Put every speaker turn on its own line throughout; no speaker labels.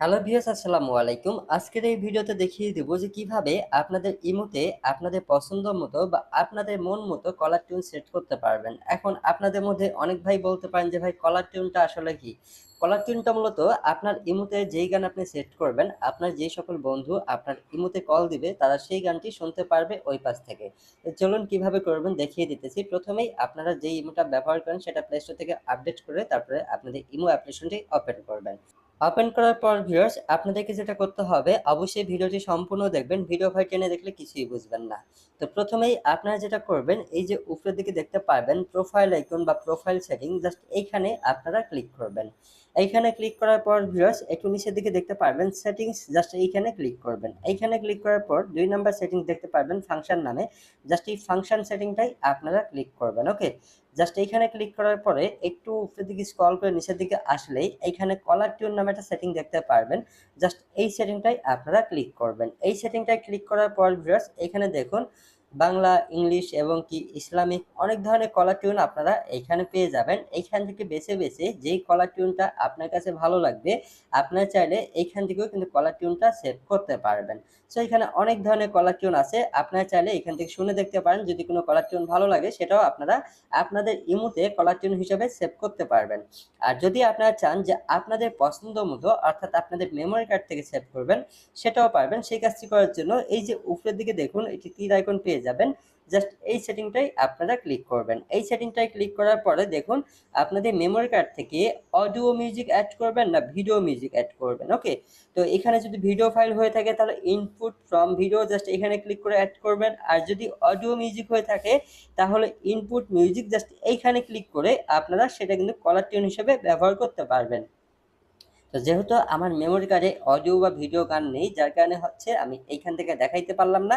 Hello viewers, আসসালামু আলাইকুম। আজকের এই ভিডিওতে দেখিয়ে দেবো যে কীভাবে আপনাদের ইমোতে আপনাদের পছন্দ মতো বা আপনাদের মন মতো কলার টিউন সেট করতে পারবেন। এখন আপনাদের মধ্যে অনেক ভাই বলতে পারেন যে, ভাই কলার টিউনটা আসলে কি? কলার টিউনটা মূলত আপনার ইমোতে যেই গান আপনি সেট করবেন, আপনার যেই সকল বন্ধু আপনার ইমোতে কল দিবে, তারা সেই গানটি শুনতে পারবে ওই পাশ থেকে। তো চলুন কীভাবে করবেন দেখিয়ে দিতেছি। প্রথমেই আপনারা যেই ইমোটা ব্যবহার করেন, সেটা প্লে স্টোর থেকে আপডেট করে তারপরে আপনাদের ইমো অ্যাপ্লিকেশনটি ওপেন করবেন। ওপেন করার পর ভিউয়ার্স আপনাদেরকে যেটা করতে হবে, অবশ্যই ভিডিওটি সম্পূর্ণ দেখবেন। ভিডিও ভাই টেনে দেখলে কিছুই বুঝবেন না। তো প্রথমেই আপনারা যেটা করবেন, এই যে উপরের দিকে দেখতে পারবেন প্রোফাইল আইকন বা প্রোফাইল সেটিং জাস্ট এইখানে আপনারা ক্লিক করবেন। এইখানে ক্লিক করার পর ভিউয়ার্স একটু নিচের দিকে দেখতে পারবেন সেটিংস জাস্ট এইখানে ক্লিক করবেন। এইখানে ক্লিক করার পর দুই নাম্বার সেটিংস দেখতে পারবেন ফাংশন নামে জাস্ট এই ফাংশন সেটিংটাই আপনারা ক্লিক করবেন ওকে জাস্ট এইখানে ক্লিক করার পরে একটু উপরের দিকে স্ক্রল করে নিচের দিকে আসলেই এইখানে কলার টিউন নামে একটা সেটিং দেখতে পারবেন। জাস্ট এই সেটিংটাই আপনারা ক্লিক করবেন। এই সেটিংটায় ক্লিক করার পর ভিউয়ার্স এখানে দেখুন বাংলা, ইংলিশ এবং কি ইসলামিক অনেক ধরনের কলার টিউন আপনারা এখানে পেয়ে যাবেন। এইখান থেকে বেছে বেছে যেই কলার টিউনটা আপনার কাছে ভালো লাগবে, আপনারা চাইলে এইখান থেকেও কিন্তু কলার টিউনটা সেভ করতে পারবেন। সো এখানে অনেক ধরনের কলার টিউন আছে। আপনারা চাইলে এখান থেকে শুনে দেখতে পারেন, যদি কোনো কলার টিউন ভালো লাগে, সেটাও আপনারা আপনাদের ইমুতে কলার টিউন হিসেবে সেভ করতে পারবেন। আর যদি আপনারা চান যে আপনাদের পছন্দ মতো, অর্থাৎ আপনাদের মেমোরি কার্ড থেকে সেভ করবেন, সেটাও পারবেন। সেই কাজটি করার জন্য এই যে উপরের দিকে দেখুন, এটি তীর আইকন পেয়ে যাবেন। জাস্ট এই সেটিংটাই আপনারা ক্লিক করবেন। এই সেটিংটাই ক্লিক করার পরে দেখুন, আপনাদের মেমোরি কার্ড থেকে অডিও মিউজিক অ্যাড করবেন না ভিডিও মিউজিক অ্যাড করবেন ওকে তো এখানে যদি ভিডিও ফাইল হয়ে থাকে, তাহলে ইনপুট ফ্রম ভিডিও জাস্ট এখানে ক্লিক করে অ্যাড করবেন। আর যদি অডিও মিউজিক হয়ে থাকে, তাহলে ইনপুট মিউজিক জাস্ট এইখানে ক্লিক করে আপনারা সেটা কিন্তু কলার টিউন হিসেবে ব্যবহার করতে পারবেন। তো যেহেতু আমার মেমোরি কার্ডে অডিও বা ভিডিও গান নেই, যার কারণে হচ্ছে আমি এইখান থেকে দেখাইতে পারলাম না।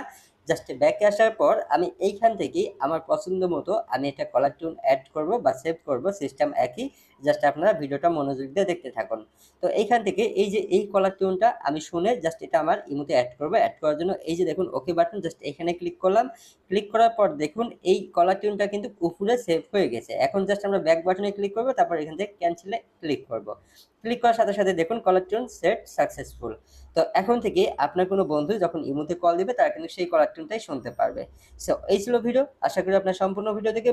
জাস্ট ব্যাকে আসার পর আমি এইখান থেকেই আমার পছন্দ মতো আমি এটা কলার টিউন অ্যাড করব বা সেভ করব সিস্টেম একই। জাস্ট আপনারা ভিডিওটা মনোযোগ দিয়ে দেখতে থাকুন। তো এইখান থেকে এই যে এই কলার টিউনটা আমি শুনে জাস্ট এটা আমার ইমোতে অ্যাড করব। অ্যাড করার জন্য এই যে দেখুন ওকে বাটন জাস্ট এখানে ক্লিক করলাম। ক্লিক করার পর দেখুন এই কলার টিউনটা কিন্তু উপরে সেভ হয়ে গেছে। এখন জাস্ট আমরা ব্যাক বাটনে ক্লিক করব, তারপর এখান থেকে ক্যান্সেলে ক্লিক করব। ক্লিক করার সাথে সাথে দেখুন কলার টিউন সেট সাকসেসফুল তো এখন থেকে আপনার কোনো বন্ধু যখন ইমোতে কল দেবে, তারা কিন্তু সেই কলার টাই শুনতে পারবে। সো এই ছিল ভিডিও আশা করি আপনার সম্পূর্ণ ভিডিও দেখে